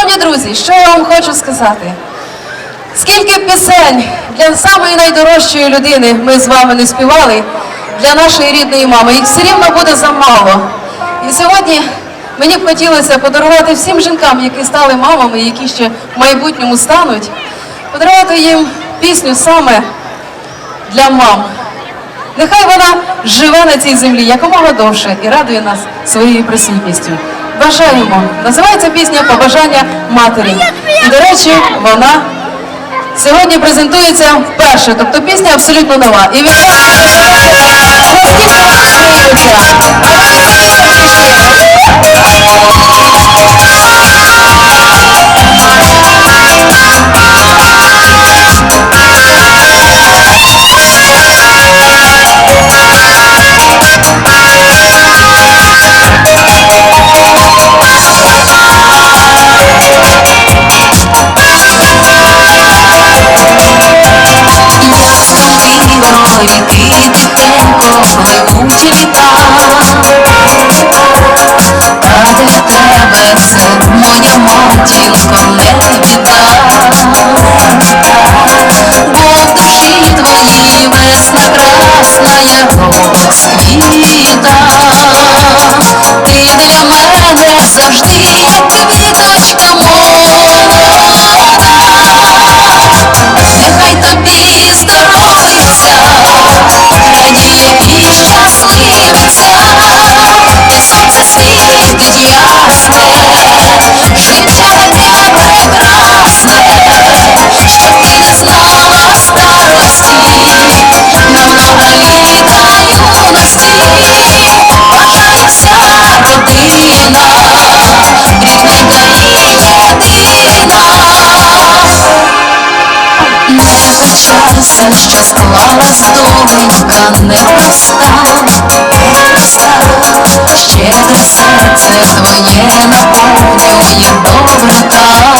Шановні друзі, що я вам хочу сказати? Скільки пісень для самої найдорожчої людини ми з вами не співали для нашої рідної мами, їх все рівно буде замало. І сьогодні мені б хотілося подарувати всім жінкам, які стали мамами, які ще в майбутньому стануть, подарувати їм пісню саме для мам. Нехай вона живе на цій землі якомога довше і радує нас своєю присутністю. Бажаємо. Називається пісня Побажання матері. І, до речі, вона сьогодні презентується вперше, тобто пісня абсолютно нова. І від Ясною 在空气里吧 що склалась доленька непроста, проста, щедре серце твоє наповнює доброта.